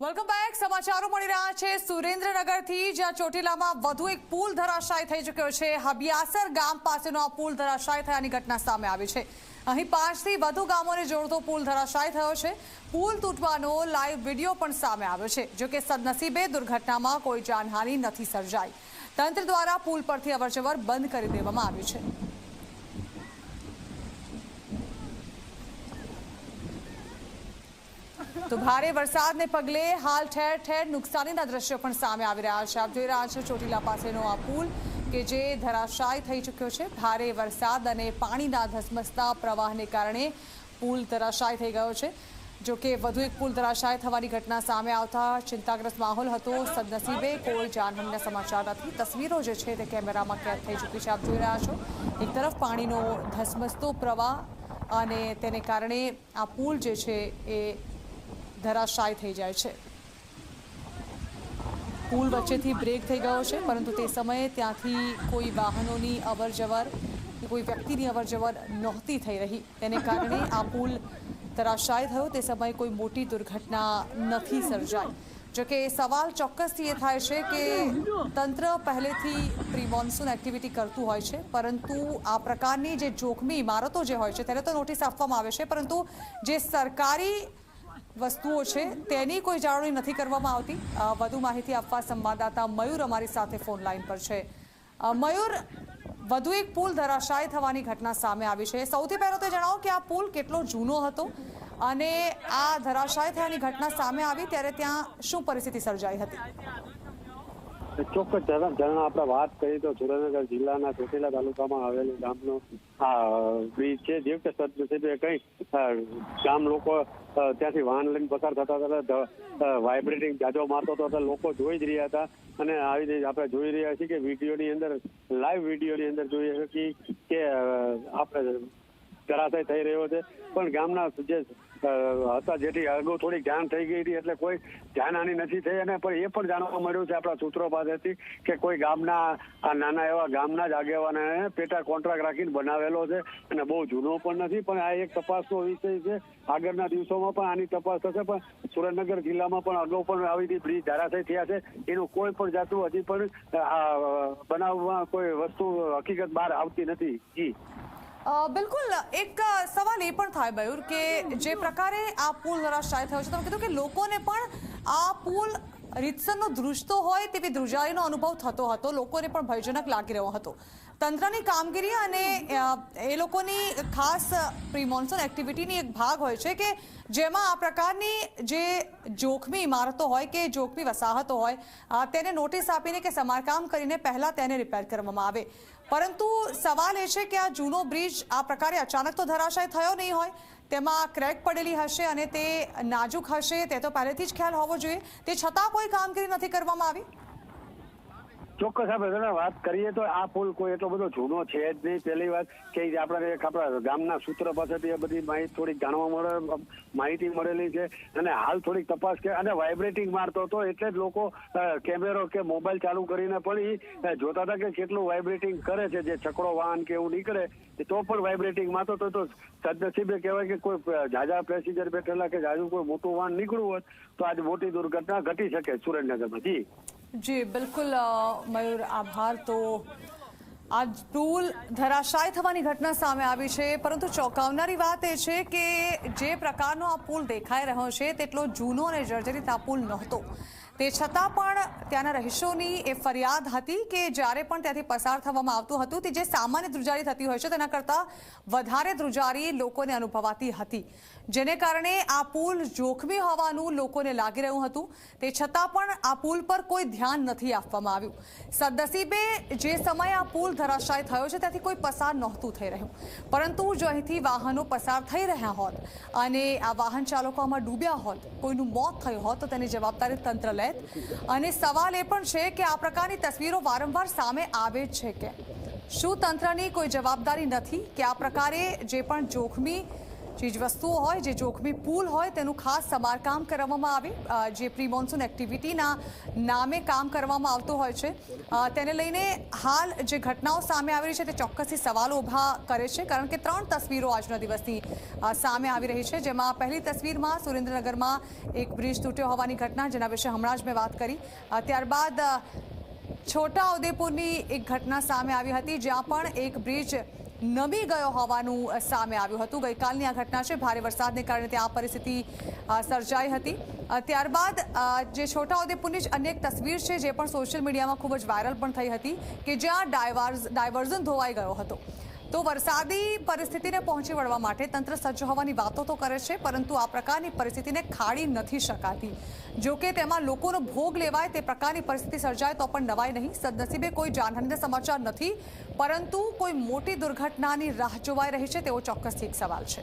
Welcome back સમાચારો મળી રહ્યા છે. સુરેન્દ્રનગરથી જ્યાં ચોટીલામાં વધુ એક પુલ ધરાશાય થઈ ચૂક્યો છે. હબિયાસર ગામ પાસેનો આ પુલ ધરાશાય થયાની ઘટના સામે આવી છે. અહીં પાંચથી વધુ ગામોને જોડતો પુલ ધરાશાય થયો છે. પુલ તૂટવાનો લાઈવ વીડિયો પણ સામે આવ્યો છે. જો કે સદનસીબે દુર્ઘટનામાં કોઈ જાનહાનિ નથી સર્જાઈ. તંત્ર દ્વારા પુલ પરથી અવરજવર બંધ કરી દેવામાં આવ્યું છે. તો ભારે વરસાદને પગલે હાલ ઠેર ઠેર નુકસાનીના દ્રશ્યો પણ સામે આવી રહ્યા છે. આપ જોઈ રહ્યા છો ચોટીલા પાસેનો આ પુલ કે જે ધરાશાય થઈ ચૂક્યો છે. ભારે વરસાદ અને પાણીના ધસમસતા પ્રવાહને કારણે પુલ ધરાશાય થઈ ગયો છે. જો કે વધુ એક પુલ ધરાશાય થવાની ઘટના સામે આવતા ચિંતાગ્રસ્ત માહોલ હતો. સદનસીબે કોઈ જાનહાનિના સમાચાર નથી. તસવીરો જે છે તે કેમેરામાં કેદ થઈ ચૂકી છે. આપ જોઈ રહ્યા છો, એક તરફ પાણીનો ધસમસતો પ્રવાહ અને તેને કારણે આ પુલ જે છે એ ધરાશાય થઈ જાય છે. પુલ વચ્ચેથી બ્રેક થઈ ગયો છે, પરંતુ તે સમયે ત્યાંથી કોઈ વાહનોની અવરજવર કે કોઈ વ્યક્તિની અવરજવર નહોતી થઈ રહી. તેને કારણે આ પુલ ધરાશાય થયો. તે સમયે કોઈ મોટી દુર્ઘટના નથી સર્જાઈ. જોકે સવાલ ચોક્કસથી એ થાય છે કે તંત્ર પહેલેથી પ્રી મોન્સૂન એક્ટિવિટી કરતું હોય છે, પરંતુ આ પ્રકારની જે જોખમી ઇમારતો જે હોય છે, તેને તો નોટિસ આપવામાં આવે છે, પરંતુ જે સરકારી વસ્તુઓ છે, તેની કોઈ જાળવણી નથી કરવામાં આવતી. વધુ માહિતી આપવા સંવાદદાતા મયુર અમારી સાથે ફોન લાઈન પર છે. મયુર, વધુ એક પુલ ધરાશાય થવાની ઘટના સામે આવી છે. સૌથી પહેલાં તો જણાવો કે આ પુલ કેટલો જૂનો હતો અને આ ધરાશાય થયાની ઘટના સામે આવી ત્યારે ત્યાં શું પરિસ્થિતિ સર્જાઈ હતી? ચોક્કસ ઝરણ આપણે વાત કરીએ તો સુરેન્દ્રનગર જિલ્લાના ચોટીલા તાલુકામાં આવેલું ગામનો આ બ્રિજ છે. જે કે સદનસીબે કંઈ ગામ લોકો ત્યાંથી વાહન લઈને પસાર થતા હતા વાઇબ્રેટિંગ જાજો મારતો હતો લોકો જોઈ જ રહ્યા હતા. અને આવી રીતે આપણે જોઈ રહ્યા છીએ કે વિડીયોની અંદર લાઈવ વિડીયોની અંદર જોઈ શકીએ કે આપણે ધરાશય થઈ રહ્યો છે. પણ ગામના જે હતા જેથી અગાઉ થોડીક જાણ થઈ ગઈ હતી એટલે કોઈ જાનહાની નથી થઈ અને પણ એ પણ જાણવા મળ્યું છે આપણા સૂત્રો પાસેથી કે કોઈ ગામના, આ નાના એવા ગામના જ આગેવાને પેટા કોન્ટ્રાક્ટ રાખીને બનાવેલો છે અને બહુ જૂનો પણ નથી, પણ આ એક તપાસનો વિષય છે. આગળના દિવસોમાં પણ આની તપાસ થશે, પણ સુરેન્દ્રનગર જિલ્લામાં પણ અગાઉ પણ આવી રીતે બ્રિજ ધરાશય થયા છે. એનું કોઈ પણ જાતનું હજી પણ આ બનાવમાં કોઈ વસ્તુ હકીકત બહાર આવતી નથી. જી. બિલકુલ. એક સવાલ એ પણ થાય મયુર કે જે પ્રકારે આ પુલ ધરાશાય થયો છે, તમે કીધું કે લોકોને પણ આ પુલ રીતસરનો ધ્રુજતો હોય તેવી ધ્રુજારીનો અનુભવ થતો હતો. લોકોને પણ ભયજનક લાગી રહ્યો હતો. તંત્રની કામગીરી અને એ લોકોની ખાસ પ્રી મોન્સૂન એક્ટિવિટીની એક ભાગ હોય છે કે જેમાં આ પ્રકારની જે જોખમી ઇમારતો હોય કે જોખમી વસાહતો હોય તેને નોટિસ આપીને કે સમારકામ કરીને પહેલાં તેને રિપેર કરવામાં આવે. પરંતુ સવાલ એ છે કે આ જૂનો બ્રિજ આ પ્રકારે અચાનક તો ધરાશાય થયો નહીં હોય, તેમાં ક્રેક પડેલી હશે અને તે નાજુક હશે, તે તો પહેલેથી જ ખ્યાલ હોવો જોઈએ. તે છતાં કોઈ કામગીરી નથી કરવામાં આવી? ચોક્કસ આપણે વાત કરીએ તો આ પુલ કોઈ એટલો બધો જૂનો છે જ નહીં. પહેલી વાત કે આપણે એક આપણા ગામના સૂત્ર પાસેથી એ બધી માહિતી થોડીક જાણવા મળે, માહિતી મળેલી છે અને હાલ થોડીક તપાસ કે અને વાઇબ્રેટિંગ મારતો હતો એટલે જ લોકો કેમેરો કે મોબાઈલ ચાલુ કરીને પણ એ જોતા હતા કે કેટલું વાઇબ્રેટિંગ કરે છે, જે છકડો વાહન કે એવું નીકળે તો પણ વાઇબ્રેટિંગ મારતો તો સદનસીબે કહેવાય કે કોઈ જાજા પેસેન્જર બેઠેલા કે જાજુ કોઈ મોટું વાહન નીકળવું હોત, તો આજ મોટી દુર્ઘટના ઘટી શકે સુરેન્દ્રનગરમાં. જી. જી બિલકુલ મયુર આભાર તો આ પુલ ધરાશાય થવાની ઘટના સામે આવી છે પરંતુ ચોંકાવનારી વાત એ છે કે જે પ્રકારનો આ પુલ દેખાઈ રહ્યો છે તેટલો જૂનો અને જર્જરિત આ પુલ નહોતો તે છતાં પણ ત્યાંના રહીશોની એ ફરિયાદ હતી કે જ્યારે પણ ત્યાંથી પસાર થવામાં આવતું હતું તે જે સામાન્ય ધ્રુજારી થતી હોય છે તેના કરતાં વધારે ધ્રુજારી લોકોને અનુભવાતી હતી જેને કારણે આ પુલ જોખમી હોવાનું લોકોને લાગી રહ્યું હતું. તે છતાં પણ આ પુલ પર કોઈ ધ્યાન નથી આપવામાં આવ્યું. સદનસીબે જે સમયે આ પુલ ધરાશાય થયો છે, ત્યાંથી કોઈ પસાર નહોતું થઈ રહ્યું. પરંતુ જો અહીંથી વાહનો પસાર થઈ રહ્યા હોત અને આ વાહન ચાલકો આમાં ડૂબ્યા હોત, કોઈનું મોત થયું હોત, તો તેની જવાબદારી તંત્ર લેત. અને સવાલ એ પણ છે કે આ પ્રકારની તસવીરો વારંવાર સામે આવે છે કે શું તંત્રની કોઈ જવાબદારી નથી કે આ પ્રકારે જે પણ જોખમી ચીજવસ્તુઓ હોય, જે જોખમી પુલ હોય, તેનું ખાસ સમારકામ કરવામાં આવે. જે પ્રી મોન્સૂન એક્ટિવિટીના નામે કામ કરવામાં આવતું હોય છે. તેને લઈને હાલ જે ઘટનાઓ સામે આવી રહી છે, તે ચોક્કસથી સવાલો ઊભા કરે છે, કારણ કે ત્રણ તસવીરો આજના દિવસની સામે આવી રહી છે. જેમાં પહેલી તસવીરમાં સુરેન્દ્રનગરમાં એક બ્રિજ તૂટ્યો હોવાની ઘટના, જેના વિશે હમણાં જ મેં વાત કરી. ત્યારબાદ છોટા ઉદેપુરની એક ઘટના સામે આવી હતી, જ્યાં પણ એક બ્રિજ નમી ગયો હોવાનું સામે આવ્યું હતું. ગઈકાલની આ ઘટના છે. ભારે વરસાદને કારણે ત્યાં પરિસ્થિતિ સર્જાઈ હતી. ત્યારબાદ જે છોટાઉદેપુરની જ અનેક તસવીર છે, જે પણ સોશિયલ મીડિયામાં ખૂબ જ વાયરલ પણ થઈ હતી, કે જ્યાં ડાયવર્ઝન ધોવાઈ ગયો હતો. તો વરસાદી પરિસ્થિતિને પહોંચી વળવા માટે તંત્ર સજ્જ હોવાની વાતો તો કરે છે, પરંતુ આ પ્રકારની પરિસ્થિતિને ખાડી નથી શકાતી. જો કે તેમાં લોકોનો ભોગ લેવાય તે પ્રકારની પરિસ્થિતિ સર્જાય તો પણ નવાય નહીં. સદનસીબે કોઈ જાનહાનીના સમાચાર નથી, પરંતુ કોઈ મોટી દુર્ઘટનાની રાહ જોવાઈ રહી છે તેવો ચોક્કસથી એક સવાલ છે.